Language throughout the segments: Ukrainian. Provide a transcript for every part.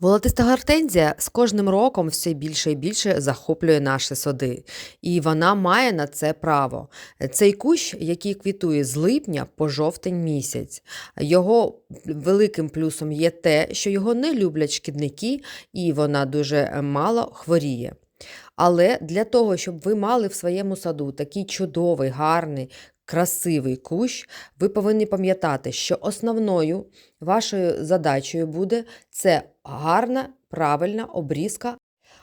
Волотиста гортензія з кожним роком все більше і більше захоплює наші сади, і вона має на це право. Цей кущ, який квітує з липня по жовтень місяць. Його великим плюсом є те, що його не люблять шкідники, і вона дуже мало хворіє. Але для того, щоб ви мали в своєму саду такий чудовий, гарний, красивий кущ, ви повинні пам'ятати, що основною вашою задачею буде це гарна, правильна обрізка.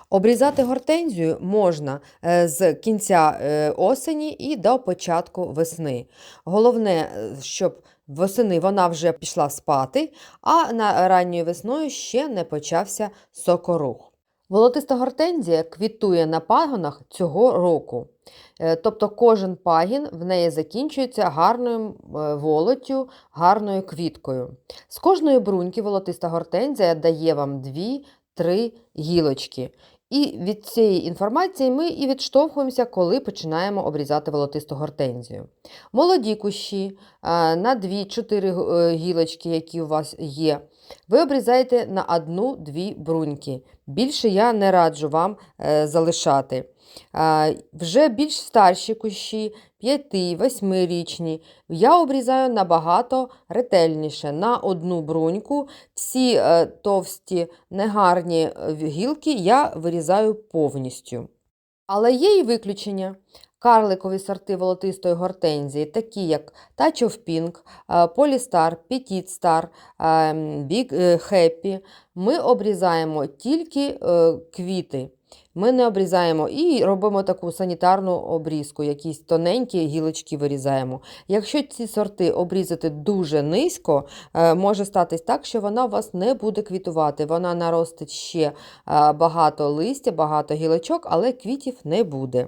Обрізати гортензію можна е, з кінця е, осені і до початку весни. Головне, е, щоб восени вона вже пішла спати, а на ранньою весною ще не почався сокорух. Волотиста гортензія квітує на пагонах цього року. Е, Тобто кожен пагін в неї закінчується гарною е, волоттю, гарною квіткою. З кожної бруньки волотиста гортензія дає вам 2-3 гілочки. І від цієї інформації ми і відштовхуємося, коли починаємо обрізати волотисту гортензію. Молоді кущі на 2-4 е, гілочки, які у вас є, ви обрізаєте на одну-дві бруньки. Більше я не раджу вам е, залишати. Вже більш старші кущі, 5-8-річні, я обрізаю набагато ретельніше. На одну бруньку всі е, товсті, негарні е, гілки я вирізаю повністю. Але є і виключення. Карликові сорти волотистої гортензії, такі як Touch of Pink, е, Polystar, Petit Star, е, Big е, Happy, ми обрізаємо тільки квіти. Ми не обрізаємо і робимо таку санітарну обрізку, якісь тоненькі гілочки вирізаємо. Якщо ці сорти обрізати дуже низько, може статись так, що вона у вас не буде квітувати. Вона наростить ще багато листя, багато гілочок, але квітів не буде.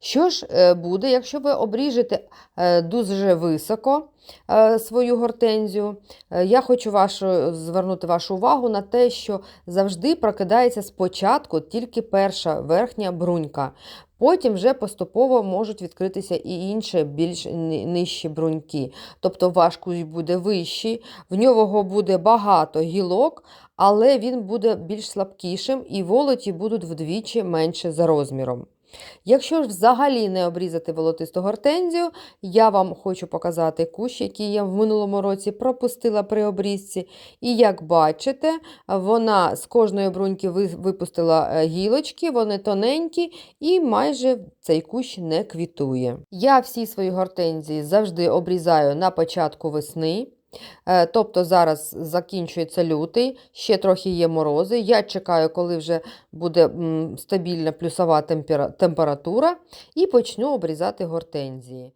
Що ж е, буде, якщо ви обріжете е, дуже високо е, свою гортензію? Я хочу вашу, звернути вашу увагу на те, що завжди прокидається спочатку тільки перша верхня брунька. Потім вже поступово можуть відкритися і інші більш нижчі бруньки. Тобто ваш кущ буде вищий, в нього буде багато гілок, але він буде більш слабкішим і волоті будуть вдвічі менше за розміром. Якщо ж взагалі не обрізати волотисту гортензію, я вам хочу показати кущ, який я в минулому році пропустила при обрізці. І як бачите, вона з кожної бруньки випустила е, гілочки, вони тоненькі і майже цей кущ не квітує. Я всі свої гортензії завжди обрізаю на початку весни. Е, Тобто зараз закінчується лютий, ще трохи є морози. Я чекаю, коли вже буде стабільна плюсова температура, і почну обрізати гортензії.